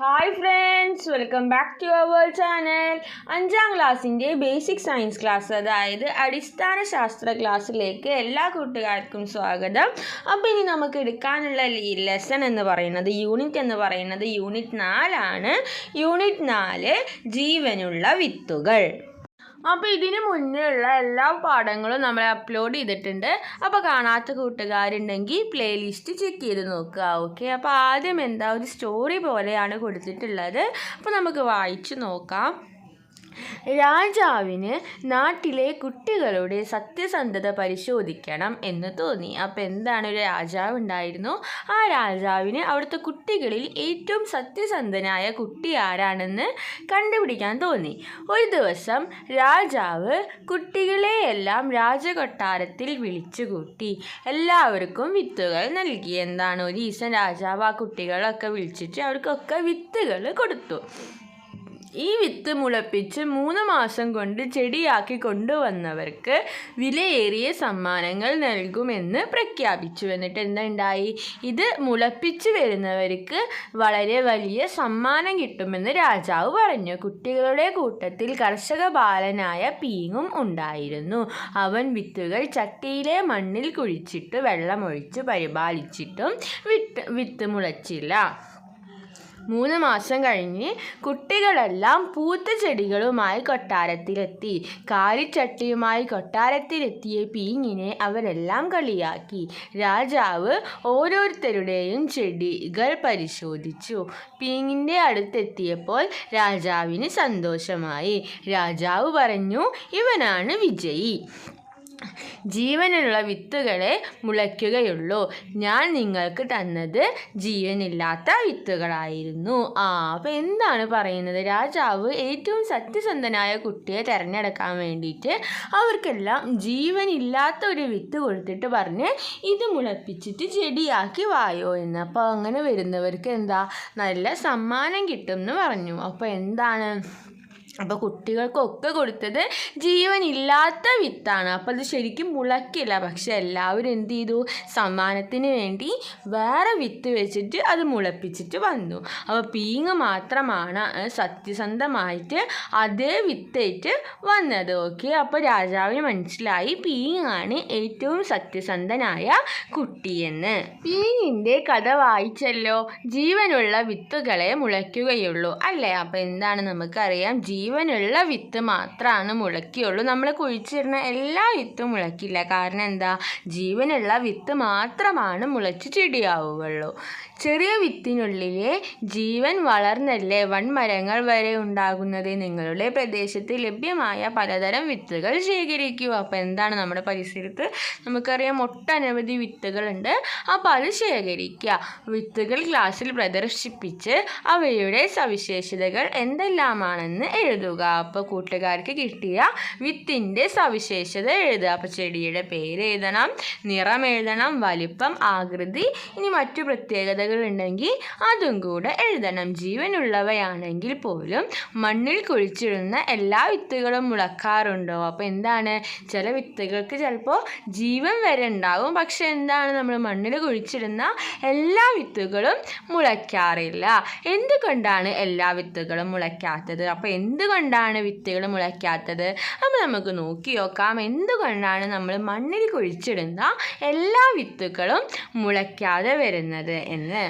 Hi friends welcome back to our channel അഞ്ചാം ക്ലാസ്സിന്റെ basic science class അതായത് അടിസ്ഥാന ശാസ്ത്ര ക്ലാസ്സിലേക്ക് എല്ലാ കൂട്ടുകാർക്കും സ്വാഗതം. അപ്പോൾ ഇനി നമുക്ക് എടുക്കാനുള്ള ലെസൺ എന്ന് പറയുന്നത് യൂണിറ്റ് എന്ന് പറയുന്നത് യൂണിറ്റ് നാലാണ്. യൂണിറ്റ് നാല് ജീവനുള്ള വിത്തുകൾ. അപ്പോൾ ഇതിന് മുന്നേ എല്ലാ പാഠങ്ങളും നമ്മൾ അപ്ലോഡ് ചെയ്തിട്ടുണ്ട്. അപ്പോൾ കാണാത്ത കൂട്ടുകാരുണ്ടെങ്കിൽ പ്ലേലിസ്റ്റ് ചെക്ക് ചെയ്ത് നോക്കുക ഓക്കെ അപ്പോൾ ആദ്യം എന്താ ഒരു സ്റ്റോറി പോലെയാണ് കൊടുത്തിട്ടുള്ളത്. അപ്പോൾ നമുക്ക് വായിച്ചു നോക്കാം. രാജാവിന് നാട്ടിലെ കുട്ടികളുടെ സത്യസന്ധത പരിശോധിക്കണം എന്ന് തോന്നി. അപ്പോൾ എന്താണ് ഒരു രാജാവ് ഉണ്ടായിരുന്നു? ആ രാജാവിന് അവിടുത്തെ കുട്ടികളിൽ ഏറ്റവും സത്യസന്ധനായ കുട്ടി ആരാണെന്ന് കണ്ടുപിടിക്കാൻ തോന്നി. ഒരു ദിവസം രാജാവ് കുട്ടികളെയെല്ലാം രാജകൊട്ടാരത്തിൽ വിളിച്ചുകൂട്ടി എല്ലാവർക്കും വിത്തുകൾ നൽകി. എന്താണ് ഒരു ഈസൻ രാജാവ് ആ കുട്ടികളൊക്കെ വിളിച്ചിട്ട് അവർക്കൊക്കെ വിത്തുകൾ കൊടുത്തു. ഈ വിത്ത് മുളപ്പിച്ച് മൂന്ന് മാസം കൊണ്ട് ചെടിയാക്കി കൊണ്ടുവന്നവർക്ക് വിലയേറിയ സമ്മാനങ്ങൾ നൽകുമെന്ന് പ്രഖ്യാപിച്ചു. എന്നിട്ട് എന്തുണ്ടായി ഇത് മുളപ്പിച്ച് വരുന്നവർക്ക് വളരെ വലിയ സമ്മാനം കിട്ടുമെന്ന് രാജാവ് പറഞ്ഞു. കുട്ടികളുടെ കൂട്ടത്തിൽ കർഷക ബാലനായ പീങ്ങും ഉണ്ടായിരുന്നു. അവൻ വിത്തുകൾ ചട്ടിയിലെ മണ്ണിൽ കുഴിച്ചിട്ട് വെള്ളമൊഴിച്ച് പരിപാലിച്ചിട്ടും വിത്ത് വിത്ത് മുളച്ചില്ല. മൂന്ന് മാസം കഴിഞ്ഞ് കുട്ടികളെല്ലാം പൂത്ത ചെടികളുമായി കൊട്ടാരത്തിലെത്തി. കാലിച്ചട്ടിയുമായി കൊട്ടാരത്തിലെത്തിയ പീങ്ങിനെ അവരെല്ലാം കളിയാക്കി. രാജാവ് ഓരോരുത്തരുടെയും ചെടികൾ പരിശോധിച്ചു. പീങ്ങിന്റെ അടുത്തെത്തിയപ്പോൾ രാജാവിന് സന്തോഷമായി. രാജാവ് പറഞ്ഞു ഇവനാണ് വിജയി. ജീവനുള്ള വിത്തുകളെ മുളയ്ക്കുകയുള്ളൂ. ഞാൻ നിങ്ങൾക്ക് തന്നത് ജീവനില്ലാത്ത വിത്തുകളായിരുന്നു. ആ അപ്പോൾ എന്താണ് പറയുന്നത്? രാജാവ് ഏറ്റവും സത്യസന്ധനായ കുട്ടിയെ തിരഞ്ഞെടുക്കാൻ വേണ്ടിയിട്ട് അവർക്കെല്ലാം ജീവനില്ലാത്ത ഒരു വിത്ത് കൊടുത്തിട്ട് പറഞ്ഞ് ഇത് മുളപ്പിച്ചിട്ട് ചെടിയാക്കി വായോ എന്ന്. അപ്പോൾ അങ്ങനെ വരുന്നവർക്ക് എന്താ? നല്ല സമ്മാനം കിട്ടും എന്ന് പറഞ്ഞു. അപ്പോൾ എന്താണ്? അപ്പോൾ കുട്ടികൾക്കൊക്കെ കൊടുത്തത് ജീവനില്ലാത്ത വിത്താണ്. അപ്പോൾ അത് ശരിക്കും മുളയ്ക്കില്ല. പക്ഷെ എല്ലാവരും എന്ത് ചെയ്തു? സമ്മാനത്തിന് വേണ്ടി വേറെ വിത്ത് വെച്ചിട്ട് അത് മുളപ്പിച്ചിട്ട് വന്നു. അപ്പോൾ പീങ്ങ് മാത്രമാണ് സത്യസന്ധമായിട്ട് അതേ വിത്തേറ്റ് വന്നത്. ഓക്കെ? അപ്പോൾ രാജാവിന് മനസ്സിലായി പീങ്ങാണ് ഏറ്റവും സത്യസന്ധനായ കുട്ടിയെന്ന്. പീങ്ങിന്റെ കഥ വായിച്ചല്ലോ. ജീവനുള്ള വിത്തുകളെ മുളയ്ക്കുകയുള്ളൂ. അല്ലേ? അപ്പോൾ എന്താണ് നമുക്കറിയാം? ജീവനുള്ള വിത്ത് മാത്രമാണ് മുളയ്ക്കുകയുള്ളൂ നമ്മൾ കുഴിച്ചിടുന്ന എല്ലാ വിത്തും മുളയ്ക്കില്ല. കാരണം എന്താ? ജീവനുള്ള വിത്ത് മാത്രമാണ് മുളച്ച് ചെടിയാവുകയുള്ളൂ. ചെറിയ വിത്തിനുള്ളിലെ ജീവൻ വളർന്നല്ലേ വൻമരങ്ങൾ വരെ ഉണ്ടാകുന്നത്? നിങ്ങളുടെ പ്രദേശത്ത് ലഭ്യമായ പലതരം വിത്തുകൾ ശേഖരിക്കുക. അപ്പോൾ എന്താണ് നമ്മുടെ പരിസരത്ത്? നമുക്കറിയാം ഒട്ടനവധി വിത്തുകളുണ്ട്. അപ്പോൾ അത് ശേഖരിക്കുക. വിത്തുകൾ ക്ലാസ്സിൽ പ്രദർശിപ്പിച്ച് അവയുടെ സവിശേഷതകൾ എന്തെല്ലാമാണെന്ന് എഴുതുക. അപ്പോൾ കൂട്ടുകാർക്ക് കിട്ടിയ വിത്തിന്റെ സവിശേഷത എഴുതുക. അപ്പോൾ ചെടിയുടെ പേര് എഴുതണം നിറം എഴുതണം വലിപ്പം ആകൃതി ഇനി മറ്റു പ്രത്യേകതകൾ ഉണ്ടെങ്കിൽ അതും കൂടെ എഴുതണം. ജീവനുള്ളവയാണെങ്കിൽ പോലും മണ്ണിൽ കുഴിച്ചിടുന്ന എല്ലാ വിത്തുകളും മുളക്കാറുണ്ടോ? അപ്പോൾ എന്താണ്? ചില വിത്തുകൾക്ക് ചിലപ്പോൾ ജീവൻ വരെ ഉണ്ടാകും പക്ഷെ എന്താണ്? നമ്മൾ മണ്ണിൽ കുഴിച്ചിടുന്ന എല്ലാ വിത്തുകളും മുളയ്ക്കാറില്ല. എന്തുകൊണ്ടാണ് എല്ലാ വിത്തുകളും മുളയ്ക്കാത്തത്? അപ്പോൾ എന്തുകൊണ്ടാണ് വിത്തുകൾ മുളയ്ക്കാത്തത്? അപ്പോൾ നമുക്ക് നോക്കി നോക്കാം. എന്തുകൊണ്ടാണ് നമ്മൾ മണ്ണിൽ കുഴിച്ചിടുന്ന എല്ലാ വിത്തുകളും മുളയ്ക്കാതെ വരുന്നത് എന്ന്.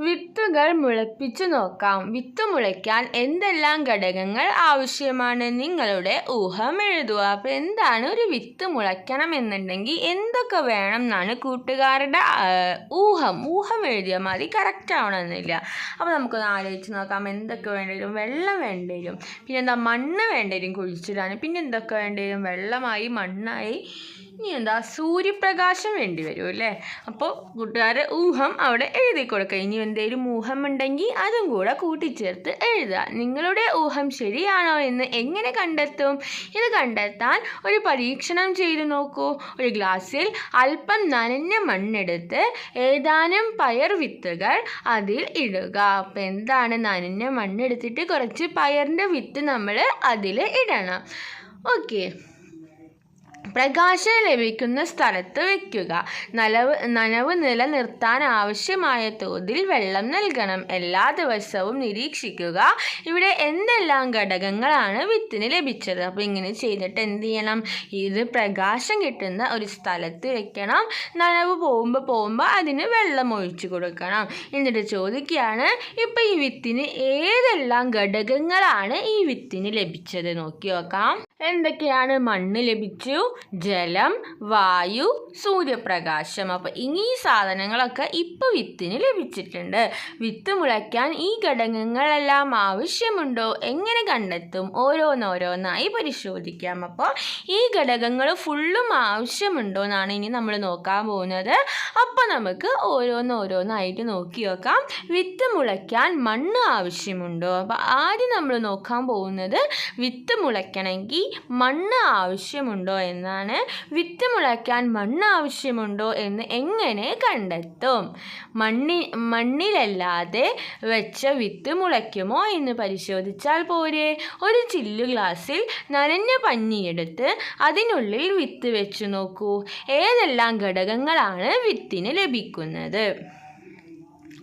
വിത്തുകൾ മുളപ്പിച്ചു നോക്കാം. വിത്ത് മുളയ്ക്കാൻ എന്തെല്ലാം ഘടകങ്ങൾ ആവശ്യമാണ്? നിങ്ങളുടെ ഊഹം എഴുതുക. അപ്പോൾ എന്താണ് ഒരു വിത്ത് മുളയ്ക്കണം എന്നുണ്ടെങ്കിൽ എന്തൊക്കെ വേണം എന്നാണ് കൂട്ടുകാരുടെ ഊഹം. ഊഹം എഴുതിയാൽ മതി. കറക്റ്റ് ആവണമെന്നില്ല. അപ്പോൾ നമുക്കൊന്ന് ആലോചിച്ച് നോക്കാം. എന്തൊക്കെ വേണ്ടി വരും? വെള്ളം വേണ്ടി വരും. പിന്നെ എന്താ മണ്ണ് വേണ്ടി വരും കുഴിച്ചിടാൻ. പിന്നെ എന്തൊക്കെ വെള്ളമായി മണ്ണായി. ഇനി എന്താ സൂര്യപ്രകാശം വേണ്ടി വരും അല്ലേ? അപ്പോൾ കൂട്ടുകാരെ ഊഹം അവിടെ എഴുതി കൊടുക്കുക ഇനി എന്തെങ്കിലും ഊഹം ഉണ്ടെങ്കിൽ അതും കൂടെ കൂട്ടിച്ചേർത്ത് എഴുതുക. നിങ്ങളുടെ ഊഹം ശരിയാണോ എന്ന് എങ്ങനെ കണ്ടെത്തും? ഇത് കണ്ടെത്താൻ ഒരു പരീക്ഷണം ചെയ്തു നോക്കൂ. ഒരു ഗ്ലാസ്സിൽ അല്പം നനഞ്ഞ മണ്ണെടുത്ത് ഏതാനും പയർ വിത്തുകൾ അതിൽ ഇടുക. അപ്പം എന്താണ് നനഞ്ഞ മണ്ണെടുത്തിട്ട് കുറച്ച് പയറിന്റെ വിത്ത് നമ്മൾ അതിൽ ഇടണം. ഓക്കെ. പ്രകാശം ലഭിക്കുന്ന സ്ഥലത്ത് വയ്ക്കുക നനവ് നനവ് നിലനിർത്താൻ ആവശ്യമായ തോതിൽ വെള്ളം നൽകണം. എല്ലാ ദിവസവും നിരീക്ഷിക്കുക. ഇവിടെ എന്തെല്ലാം ഘടകങ്ങളാണ് വിത്തിന് ലഭിച്ചത്? അപ്പോൾ ഇങ്ങനെ ചെയ്തിട്ട് എന്ത് ചെയ്യണം? ഇത് പ്രകാശം കിട്ടുന്ന ഒരു സ്ഥലത്ത് വെക്കണം. നനവ് പോകുമ്പോൾ പോകുമ്പോൾ അതിന് വെള്ളം ഒഴിച്ചു കൊടുക്കണം. എന്നിട്ട് ചോദിക്കുകയാണ് ഇപ്പം ഈ വിത്തിന് ഏതെല്ലാം ഘടകങ്ങളാണ് ഈ വിത്തിന് ലഭിച്ചത്? നോക്കി നോക്കാം. എന്തൊക്കെയാണ് മണ്ണ് ലഭിച്ചു? ജലം വായു സൂര്യപ്രകാശം. അപ്പോൾ ഇനി സാധനങ്ങളൊക്കെ ഇപ്പോൾ വിത്തിന് ലഭിച്ചിട്ടുണ്ട്. വിത്ത് മുളയ്ക്കാൻ ഈ ഘടകങ്ങളെല്ലാം ആവശ്യമുണ്ടോ? എങ്ങനെ കണ്ടെത്തും? ഓരോന്നോരോന്നായി പരിശോധിക്കാം. അപ്പോൾ ഈ ഘടകങ്ങൾ ഫുള്ളും ആവശ്യമുണ്ടോ എന്നാണ് ഇനി നമ്മൾ നോക്കാൻ പോകുന്നത്. അപ്പോൾ നമുക്ക് ഓരോന്നോരോന്നായിട്ട് നോക്കി നോക്കാം. വിത്ത് മുളയ്ക്കാൻ മണ്ണ് ആവശ്യമുണ്ടോ? അപ്പോൾ ആദ്യം നമ്മൾ നോക്കാൻ പോകുന്നത് വിത്ത് മുളയ്ക്കണമെങ്കിൽ മണ്ണ് ആവശ്യമുണ്ടോ എന്നാണ് വിത്ത് മുളയ്ക്കാൻ മണ്ണ് ആവശ്യമുണ്ടോ എന്ന് എങ്ങനെ കണ്ടെത്തും? മണ്ണി മണ്ണിലല്ലാതെ വെച്ച വിത്ത് മുളയ്ക്കുമോ എന്ന് പരിശോധിച്ചാൽ പോരെ. ഒരു ചില്ലു ഗ്ലാസ്സിൽ നനഞ്ഞ പഞ്ഞിയെടുത്ത് അതിനുള്ളിൽ വിത്ത് വെച്ചു നോക്കൂ. ഏതെല്ലാം ഘടകങ്ങളാണ് വിത്തിന് ലഭിക്കുന്നത്?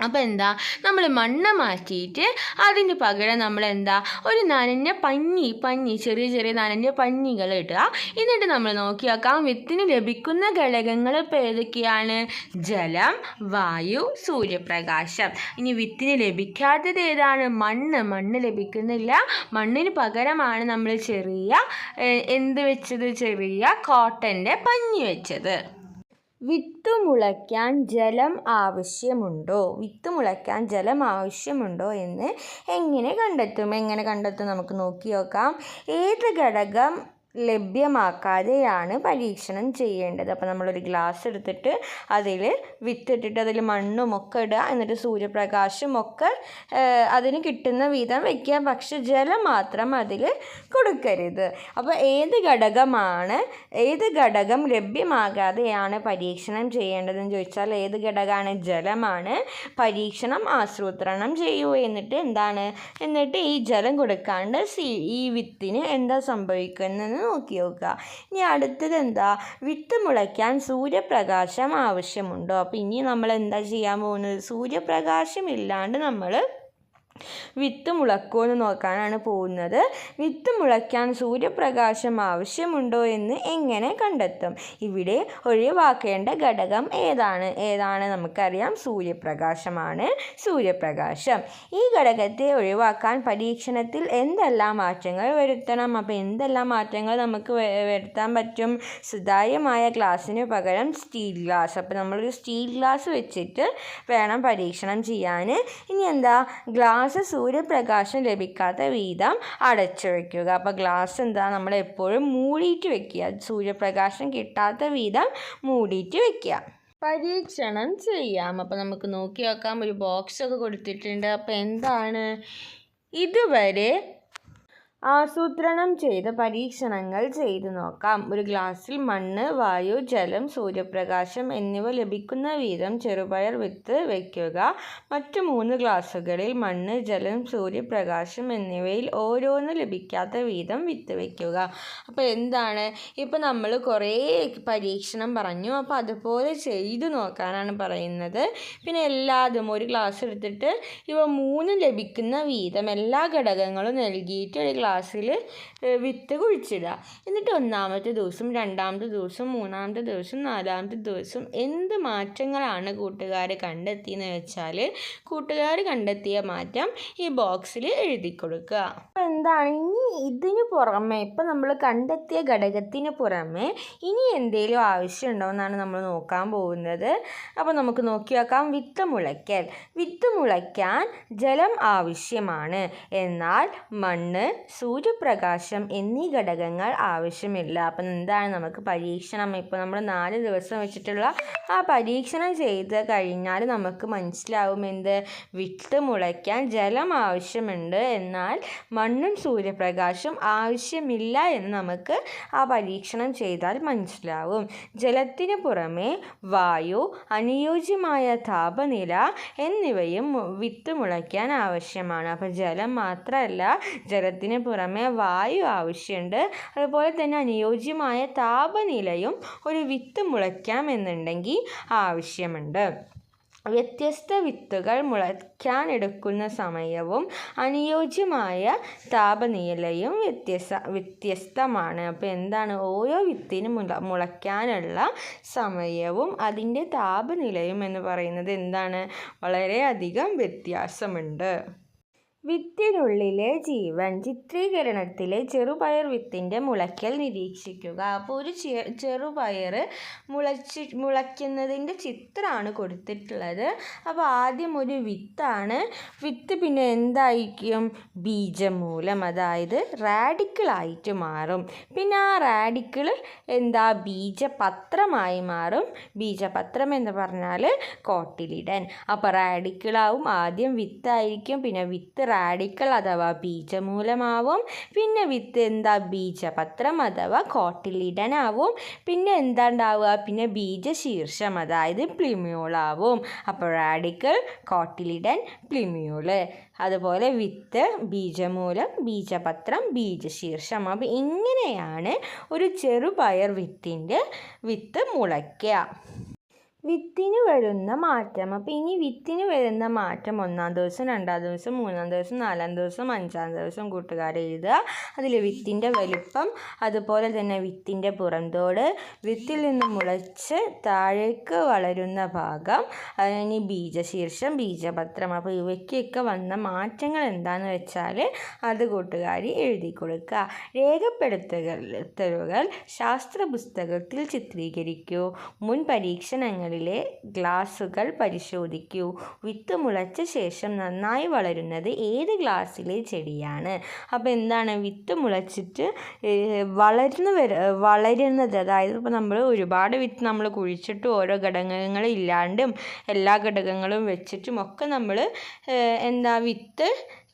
അപ്പോൾ എന്താ? നമ്മൾ മണ്ണ് മാറ്റിയിട്ട് അതിന് പകരം നമ്മൾ എന്താ ഒരു നനഞ്ഞ പഞ്ഞി പഞ്ഞി ചെറിയ ചെറിയ നനഞ്ഞ പഞ്ഞികൾ ഇടുക. എന്നിട്ട് നമ്മൾ നോക്കി നോക്കാം വിത്തിന് ലഭിക്കുന്ന ഘടകങ്ങൾ ഇപ്പോൾ ഏതൊക്കെയാണ്? ജലം വായു സൂര്യപ്രകാശം. ഇനി വിത്തിന് ലഭിക്കാത്തത് ഏതാണ്? മണ്ണ്. മണ്ണ് ലഭിക്കുന്നില്ല. മണ്ണിന് പകരമാണ് നമ്മൾ ചെറിയ എന്ത് വെച്ചത്? ചെറിയ കോട്ടന്റെ പഞ്ഞി വെച്ചത്. വിത്ത് മുളയ്ക്കാൻ ജലം ആവശ്യമുണ്ടോ? വിത്ത് മുളയ്ക്കാൻ ജലം ആവശ്യമുണ്ടോ എന്ന് എങ്ങനെ കണ്ടെത്തും? എങ്ങനെ കണ്ടെത്തും? നമുക്ക് നോക്കി നോക്കാം ഏത് ഘടകം ലഭ്യമാക്കാതെയാണ് പരീക്ഷണം ചെയ്യേണ്ടത്. അപ്പോൾ നമ്മളൊരു ഗ്ലാസ് എടുത്തിട്ട് അതിൽ വിത്തിട്ടിട്ട് അതിൽ മണ്ണും ഒക്കെ ഇടുക എന്നിട്ട് സൂര്യപ്രകാശം ഒക്കെ അതിന് കിട്ടുന്ന വിധം വയ്ക്കുക പക്ഷെ ജലം മാത്രം അതിൽ കൊടുക്കരുത്. അപ്പോൾ ഏത് ഘടകമാണ് ഏത് ഘടകം ലഭ്യമാകാതെയാണ് പരീക്ഷണം ചെയ്യേണ്ടതെന്ന് ചോദിച്ചാൽ ഏത് ഘടകമാണ്? ജലമാണ്. പരീക്ഷണം ആസൂത്രണം ചെയ്യൂ. എന്നിട്ട് എന്താണ്? എന്നിട്ട് ഈ ജലം കൊടുക്കാണ്ട് സി ഈ വിത്തിന് എന്താ സംഭവിക്കുന്നതെന്ന് നോക്കി നോക്കുക. ഇനി അടുത്തത് എന്താ വിത്ത് മുളയ്ക്കാൻ സൂര്യപ്രകാശം ആവശ്യമുണ്ടോ? അപ്പോൾ ഇനി നമ്മൾ എന്താ ചെയ്യാൻ പോകുന്നത്? സൂര്യപ്രകാശം ഇല്ലാണ്ട് നമ്മൾ വിത്ത് മുളക്കുമോ എന്ന് നോക്കാനാണ് പോകുന്നത്. വിത്ത് മുളയ്ക്കാൻ സൂര്യപ്രകാശം ആവശ്യമുണ്ടോ എന്ന് എങ്ങനെ കണ്ടെത്തും? ഇവിടെ ഒഴിവാക്കേണ്ട ഘടകം ഏതാണ്? ഏതാണ് നമുക്കറിയാം. സൂര്യപ്രകാശമാണ് സൂര്യപ്രകാശം. ഈ ഘടകത്തെ ഒഴിവാക്കാൻ പരീക്ഷണത്തിൽ എന്തെല്ലാം മാറ്റങ്ങൾ വരുത്തണം? അപ്പോൾ എന്തെല്ലാം മാറ്റങ്ങൾ നമുക്ക് വരുത്താൻ പറ്റും? സുതാര്യമായ ഗ്ലാസ്സിന് പകരം സ്റ്റീൽ ഗ്ലാസ്. അപ്പോൾ നമ്മളൊരു സ്റ്റീൽ ഗ്ലാസ് വെച്ചിട്ട് വേണം പരീക്ഷണം ചെയ്യാൻ. ഇനി എന്താ? ഗ്ലാസ് സൂര്യപ്രകാശം ലഭിക്കാത്ത വീതം അടച്ചു വയ്ക്കുക അപ്പോൾ ഗ്ലാസ് എന്താ? നമ്മൾ എപ്പോഴും മൂടിയിട്ട് വെക്കുക. സൂര്യപ്രകാശം കിട്ടാത്ത വീതം മൂടിയിട്ട് വെക്കുക. പരീക്ഷണം ചെയ്യാം. അപ്പോൾ നമുക്ക് നോക്കി നോക്കാം. ഒരു ബോക്സ് ഒക്കെ കൊടുത്തിട്ടുണ്ട്. അപ്പോൾ എന്താണ്? ഇതുവരെ ആസൂത്രണം ചെയ്ത പരീക്ഷണങ്ങൾ ചെയ്തു നോക്കാം. ഒരു ഗ്ലാസ്സിൽ മണ്ണ് വായു ജലം സൂര്യപ്രകാശം എന്നിവ ലഭിക്കുന്ന വീതം ചെറുപയർ വിത്ത് വയ്ക്കുക. മറ്റു മൂന്ന് ഗ്ലാസ്സുകളിൽ മണ്ണ് ജലം സൂര്യപ്രകാശം എന്നിവയിൽ ഓരോന്ന് ലഭിക്കാത്ത വീതം വിത്ത് വയ്ക്കുക. അപ്പോൾ എന്താണ്? ഇപ്പോൾ നമ്മൾ കുറേ പരീക്ഷണം പറഞ്ഞു. അപ്പോൾ അതുപോലെ ചെയ്തു നോക്കാനാണ് പറയുന്നത്. പിന്നെ എല്ലാതും ഒരു ഗ്ലാസ് എടുത്തിട്ട് ഇവ മൂന്ന് ലഭിക്കുന്ന വീതം എല്ലാ ഘടകങ്ങളും നൽകിയിട്ട് ഒരു ഗ്ലാസ്സിൽ വിത്ത് കുഴിച്ചിടുക. എന്നിട്ട് ഒന്നാമത്തെ ദിവസം രണ്ടാമത്തെ ദിവസം മൂന്നാമത്തെ ദിവസം നാലാമത്തെ ദിവസം എന്ത് മാറ്റങ്ങളാണ് കൂട്ടുകാർ കണ്ടെത്തിയെന്ന് വെച്ചാൽ കൂട്ടുകാർ കണ്ടെത്തിയ മാറ്റം ഈ ബോക്സിൽ എഴുതി കൊടുക്കുക. എന്താണ്? ഇനി ഇതിന് പുറമെ ഇപ്പം നമ്മൾ കണ്ടെത്തിയ ഘടകത്തിന് പുറമെ ഇനി എന്തെങ്കിലും ആവശ്യമുണ്ടോ എന്നാണ് നമ്മൾ നോക്കാൻ പോകുന്നത്. അപ്പോൾ നമുക്ക് നോക്കി നോക്കാം. വിത്ത് മുളയ്ക്കൽ. വിത്ത് മുളയ്ക്കാൻ ജലം ആവശ്യമാണ്. എന്നാൽ മണ്ണ് സൂര്യപ്രകാശം എന്നീ ഘടകങ്ങൾ ആവശ്യമില്ല. അപ്പം എന്താണ് നമുക്ക് പരീക്ഷണം? ഇപ്പോൾ നമ്മൾ നാല് ദിവസം വെച്ചിട്ടുള്ള ആ പരീക്ഷണം ചെയ്ത് കഴിഞ്ഞാൽ നമുക്ക് മനസ്സിലാവും എന്ത്? വിത്ത് മുളയ്ക്കാൻ ജലം ആവശ്യമുണ്ട്. എന്നാൽ മണ്ണും സൂര്യപ്രകാശം ആവശ്യമില്ല എന്ന് നമുക്ക് ആ പരീക്ഷണം ചെയ്താൽ മനസ്സിലാവും. ജലത്തിന് പുറമെ വായു അനുയോജ്യമായ താപനില എന്നിവയും വിത്ത് മുളയ്ക്കാൻ ആവശ്യമാണ്. അപ്പോൾ ജലം മാത്രമല്ല ജലത്തിന് പുറമെ വായു ആവശ്യമുണ്ട്. അതുപോലെ തന്നെ അനുയോജ്യമായ താപനിലയും ഒരു വിത്ത് മുളയ്ക്കാമെന്നുണ്ടെങ്കിൽ ആവശ്യമുണ്ട്. വ്യത്യസ്ത വിത്തുകൾ മുളയ്ക്കാൻ എടുക്കുന്ന സമയവും അനുയോജ്യമായ താപനിലയും വ്യത്യസ്ത വ്യത്യസ്തമാണ്. അപ്പോൾ എന്താണ്? ഓരോ വിത്തിനും മുള മുളയ്ക്കാനുള്ള സമയവും അതിന്റെ താപനിലയും എന്ന് പറയുന്നത് എന്താണ്? വളരെയധികം വ്യത്യാസമുണ്ട്. വിത്തിനുള്ളിലെ ജീവൻ ചിത്രീകരണത്തിലെ ചെറുപയർ വിത്തിന്റെ മുളയ്ക്കൽ നിരീക്ഷിക്കുക. അപ്പോൾ ഒരു ചെറുപയർ മുളച്ച് മുളയ്ക്കുന്നതിന്റെ ചിത്രമാണ് കൊടുത്തിട്ടുള്ളത്. അപ്പോൾ ആദ്യം ഒരു വിത്താണ്. വിത്ത് പിന്നെ എന്തായിരിക്കും? ബീജമൂലം അതായത് റാഡിക്കിളായിട്ട് മാറും. പിന്നെ ആ റാഡിക്കിൾ എന്താ? ബീജപത്രമായി മാറും. ബീജപത്രം എന്ന് പറഞ്ഞാൽ കോട്ടിലിടൻ. അപ്പോൾ റാഡിക്കിളാവും ആദ്യം വിത്തായിരിക്കും. പിന്നെ വിത്ത് റാഡിക്കൽ അഥവാ ബീജമൂലമാവും. പിന്നെ വിത്ത് എന്താ ബീജപത്രം അഥവാ കോട്ടിലിടനാവും. പിന്നെ എന്താ ഉണ്ടാവുക പിന്നെ ബീജശീർഷം അതായത് പ്ലിമ്യൂളാവും അപ്പോൾ റാഡിക്കൽ കോട്ടിലിടൻ പ്ലിമ്യൂൾ അതുപോലെ വിത്ത് ബീജമൂലം ബീജപത്രം ബീജശീർഷം. അപ്പോൾ ഇങ്ങനെയാണ് ഒരു ചെറുപയർ വിത്തിന്റെ വിത്ത് മുളയ്ക്കുക. വിത്തിന് വരുന്ന മാറ്റം. അപ്പോൾ ഇനി വിത്തിന് വരുന്ന മാറ്റം ഒന്നാം ദിവസം രണ്ടാം ദിവസം മൂന്നാം ദിവസം നാലാം ദിവസം അഞ്ചാം ദിവസം കൂട്ടുകാരെ എഴുതുക. അതിൽ വിത്തിന്റെ വലിപ്പം അതുപോലെ തന്നെ വിത്തിന്റെ പുറന്തോട് വിത്തിൽ നിന്ന് മുളച്ച് താഴേക്ക് വളരുന്ന ഭാഗം ഇനി ബീജശീർഷം ബീജപത്രം. അപ്പോൾ ഇവയ്ക്കൊക്കെ വന്ന മാറ്റങ്ങൾ എന്താണെന്ന് വെച്ചാൽ അത് കൂട്ടുകാർ എഴുതി കൊടുക്കുക. രേഖപ്പെടുത്തലുകൾ ശാസ്ത്ര പുസ്തകത്തിൽ ചിത്രീകരിക്കൂ. മുൻ പരീക്ഷണങ്ങളിൽ ലെ ഗ്ലാസുകൾ പരിശോധിക്കൂ. വിത്ത് മുളച്ച ശേഷം നന്നായി വളരുന്നത് ഏത് ഗ്ലാസ്സിലെ ചെടിയാണ്? അപ്പോൾ എന്താണ് വിത്ത് മുളച്ചിട്ട് വളർന്നു വര വളരുന്നത്? അതായത് ഇപ്പോൾ നമ്മൾ ഒരുപാട് വിത്ത് നമ്മൾ കുഴിച്ചിട്ട് ഓരോ ഘടകങ്ങൾ ഇല്ലാണ്ടും എല്ലാ ഘടകങ്ങളും വെച്ചിട്ടും ഒക്കെ നമ്മൾ എന്താ വിത്ത്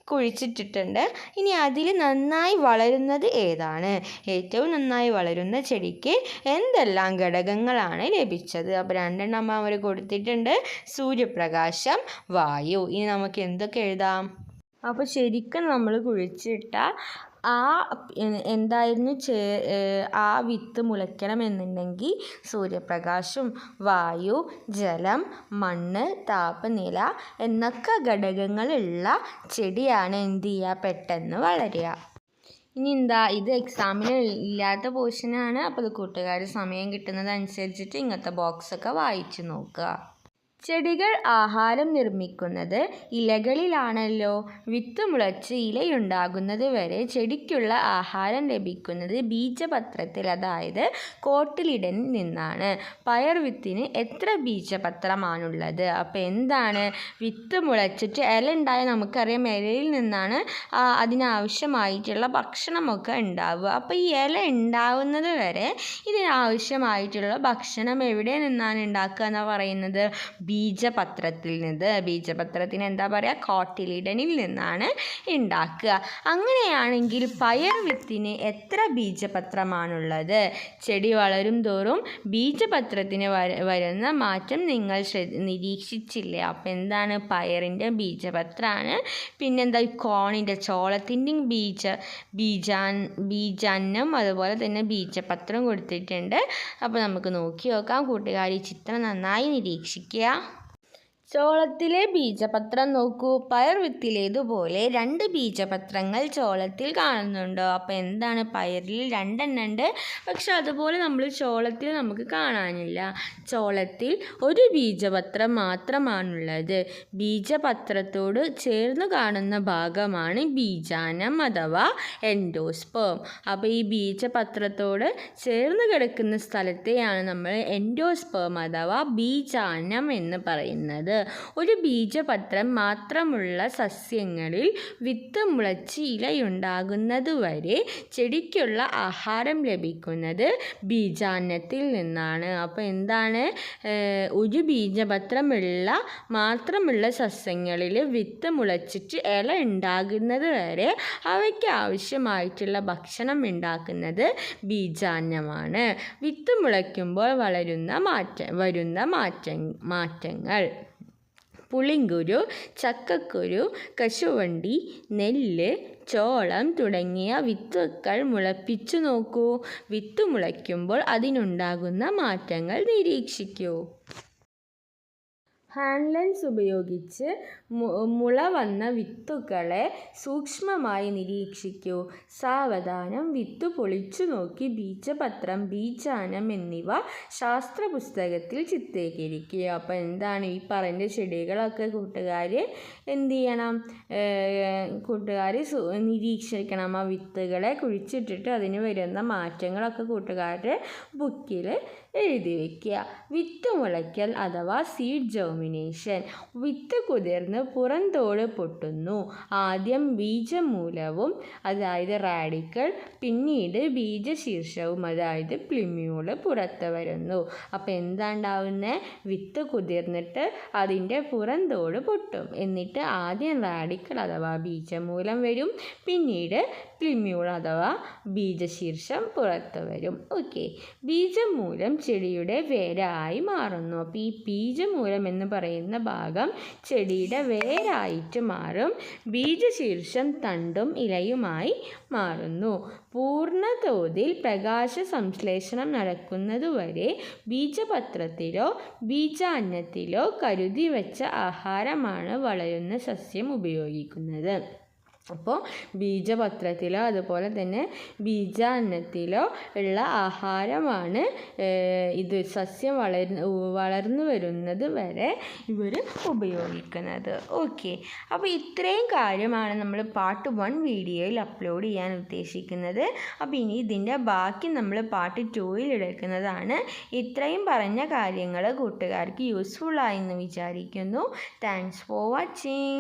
കുഴിച്ചിട്ടിട്ടുണ്ട്. ഇനി അതിൽ നന്നായി വളരുന്നത് ഏതാണ്? ഏറ്റവും നന്നായി വളരുന്ന ചെടിക്ക് എന്തെല്ലാം ഘടകങ്ങളാണ് ലഭിച്ചത്? അപ്പോൾ രണ്ടെണ്ണം അവർ കൊടുത്തിട്ടുണ്ട്. സൂര്യപ്രകാശം വായു. ഇനി നമുക്ക് എന്തൊക്കെ എഴുതാം? അപ്പോൾ ശരിക്കും നമ്മൾ കുഴിച്ചിട്ട ആ എന്തായിരുന്നു ആ വിത്ത് മുളയ്ക്കണമെന്നുണ്ടെങ്കിൽ സൂര്യപ്രകാശം വായു ജലം മണ്ണ് താപനില എന്നൊക്കെ ഘടകങ്ങളുള്ള ചെടിയാണ് എന്ത് ചെയ്യുക പെട്ടെന്ന് വളരുക. ഇനി എന്താ ഇത് എക്സാമിന് ഇല്ലാത്ത പോർഷനാണ് അപ്പോൾ അത് കൂട്ടുകാർ സമയം കിട്ടുന്നതനുസരിച്ചിട്ട് ഇങ്ങനത്തെ ബോക്സൊക്കെ വായിച്ച് നോക്കുക. ചെടികൾ ആഹാരം നിർമ്മിക്കുന്നത് ഇലകളിലാണല്ലോ. വിത്ത് മുളച്ച് ഇലയുണ്ടാകുന്നത് വരെ ചെടിക്കുള്ള ആഹാരം ലഭിക്കുന്നത് ബീജപത്രത്തിൽ അതായത് കോട്ടിലിടനിൽ നിന്നാണ്. പയർ വിത്തിന് എത്ര ബീജപത്രമാണുള്ളത്? അപ്പോൾ എന്താണ്? വിത്ത് മുളച്ചിട്ട് ഇല ഉണ്ടായാൽ നമുക്കറിയാം ഇലയിൽ നിന്നാണ് അതിനാവശ്യമായിട്ടുള്ള ഭക്ഷണമൊക്കെ ഉണ്ടാവുക. അപ്പോൾ ഈ ഇല ഉണ്ടാവുന്നത് വരെ ഇതിനാവശ്യമായിട്ടുള്ള ഭക്ഷണം എവിടെ നിന്നാണ് ഉണ്ടാക്കുക എന്ന് പറയുന്നത്? ബീജപത്രത്തിൽ നിന്ന് ബീജപത്രത്തിന് എന്താ പറയുക കോട്ടിലിടനിൽ നിന്നാണ് ഉണ്ടാക്കുക. അങ്ങനെയാണെങ്കിൽ പയർ വിത്തിന് എത്ര ബീജപത്രമാണുള്ളത്? ചെടി വളരും തോറും ബീജപത്രത്തിന് വരുന്ന മാറ്റം നിങ്ങൾ നിരീക്ഷിച്ചില്ലേ? അപ്പോൾ എന്താണ് പയറിന്റെ ബീജപത്രമാണ് പിന്നെന്താ കോണിന്റെ ചോളത്തിന്റെയും ബീജ ബീജാൻ ബീജാന്നം അതുപോലെ തന്നെ ബീജപത്രം കൊടുത്തിട്ടുണ്ട്. അപ്പോൾ നമുക്ക് നോക്കി നോക്കാം. കൂട്ടുകാർ ഈ ചിത്രം നന്നായി നിരീക്ഷിക്കുക. ചോളത്തിലെ ബീജപത്രം നോക്കൂ. പയർ വിത്തിലേതുപോലെ രണ്ട് ബീജപത്രങ്ങൾ ചോളത്തിൽ കാണുന്നുണ്ടോ. അപ്പോൾ എന്താണ് പയറിൽ രണ്ടെണ്ണം ഉണ്ട് പക്ഷെ അതുപോലെ നമ്മൾ ചോളത്തിൽ നമുക്ക് കാണാനില്ല. ചോളത്തിൽ ഒരു ബീജപത്രം മാത്രമാണുള്ളത്. ബീജപത്രത്തോട് ചേർന്ന് കാണുന്ന ഭാഗമാണ് ബീജാനം അഥവാ എൻഡോസ്പേം. അപ്പോൾ ഈ ബീജപത്രത്തോട് ചേർന്ന് കിടക്കുന്ന സ്ഥലത്തെയാണ് നമ്മൾ എൻഡോസ്പേം അഥവാ ബീജാനം എന്ന് പറയുന്നത്. ഒരു ബീജപത്രം മാത്രമുള്ള സസ്യങ്ങളിൽ വിത്ത് മുളച്ച് ഇലയുണ്ടാകുന്നതുവരെ ചെടിക്കുള്ള ആഹാരം ലഭിക്കുന്നത് ബീജാന്നത്തിൽ നിന്നാണ്. അപ്പോൾ എന്താണ്? ഒരു ബീജപത്രമുള്ള മാത്രമുള്ള സസ്യങ്ങളിൽ വിത്ത് മുളച്ചിട്ട് ഇല ഉണ്ടാകുന്നത് വരെ അവയ്ക്ക് ആവശ്യമായിട്ടുള്ള ഭക്ഷണം ഉണ്ടാക്കുന്നത് ബീജാന്നമാണ്. വിത്ത് മുളയ്ക്കുമ്പോൾ വളരുന്ന മാറ്റ വരുന്ന മാറ്റ മാറ്റങ്ങൾ. പുളിങ്കുരു ചക്കക്കുരു കശുവണ്ടി നെല്ല് ചോളം തുടങ്ങിയ വിത്തുകൾ മുളപ്പിച്ചു നോക്കൂ. വിത്ത് മുളയ്ക്കുമ്പോൾ അതിനുണ്ടാകുന്ന മാറ്റങ്ങൾ നിരീക്ഷിക്കൂ. ഹാൻഡ് ലെൻസ് ഉപയോഗിച്ച് മുള വന്ന വിത്തുകളെ സൂക്ഷ്മമായി നിരീക്ഷിക്കൂ. സാവധാനം വിത്ത് പൊളിച്ചു നോക്കി ബീജപത്രം ബീജാനം എന്നിവ ശാസ്ത്ര പുസ്തകത്തിൽ ചിത്രീകരിക്കുക. അപ്പോൾ എന്താണ് ഈ പറഞ്ഞ ചെടികളൊക്കെ കൂട്ടുകാർ എന്ത് ചെയ്യണം? കൂട്ടുകാർ നിരീക്ഷിക്കണം. ആ വിത്തുകളെ കുഴിച്ചിട്ടിട്ട് അതിന് വരുന്ന മാറ്റങ്ങളൊക്കെ കൂട്ടുകാരുടെ ബുക്കിൽ എഴുതി വയ്ക്കുക വിത്ത് മുളയ്ക്കൽ അഥവാ സീഡ് ജോമിനേഷൻ വിത്ത് കുതിർന്ന് പുറന്തോട് പൊട്ടുന്നു. ആദ്യം ബീജമൂലവും അതായത് റാഡിക്കൽ പിന്നീട് ബീജശീർഷവും അതായത് പ്ലിമ്യൂൾ പുറത്ത് വരുന്നു. അപ്പോൾ എന്താണ്ടാവുന്നത് വിത്ത് കുതിർന്നിട്ട് അതിന്റെ പുറന്തോട് പൊട്ടും. എന്നിട്ട് ആദ്യം റാഡിക്കൽ അഥവാ ബീജമൂലം വരും. പിന്നീട് പ്ലിമ്യൂൾ അഥവാ ബീജശീർഷം പുറത്ത് വരും. ഓക്കെ ബീജമൂലം ചെടിയുടെ വേരായി മാറുന്നു. അപ്പോൾ ഈ ബീജമൂലം എന്ന് പറയുന്ന ഭാഗം ചെടിയുടെ വേരായിട്ട് മാറും. ബീജശീർഷം തണ്ടും ഇലയുമായി മാറുന്നു. പൂർണ തോതിൽ പ്രകാശ സംശ്ലേഷണം നടക്കുന്നതുവരെ ബീജപത്രത്തിലോ ബീജാന്നത്തിലോ കരുതി വെച്ച ആഹാരമാണ് വളരുന്ന സസ്യം ഉപയോഗിക്കുന്നത്. അപ്പോൾ ബീജപത്രത്തിലോ അതുപോലെ തന്നെ ബീജാന്നത്തിലോ ഉള്ള ആഹാരമാണ് ഇത് സസ്യം വളർ വളർന്നു വരുന്നത് വരെ ഇവർ ഉപയോഗിക്കുന്നത്. ഓക്കെ. അപ്പോൾ ഇത്രയും കാര്യമാണ് നമ്മൾ പാർട്ട് വൺ വീഡിയോയിൽ അപ്ലോഡ് ചെയ്യാൻ ഉദ്ദേശിക്കുന്നത്. അപ്പോൾ ഇനി ഇതിന്റെ ബാക്കി നമ്മൾ പാർട്ട് ടൂയിൽ എടുക്കുന്നതാണ്. ഇത്രയും പറഞ്ഞ കാര്യങ്ങൾ കൂട്ടുകാർക്ക് യൂസ്ഫുൾ ആയെന്ന് വിചാരിക്കുന്നു. Thanks for watching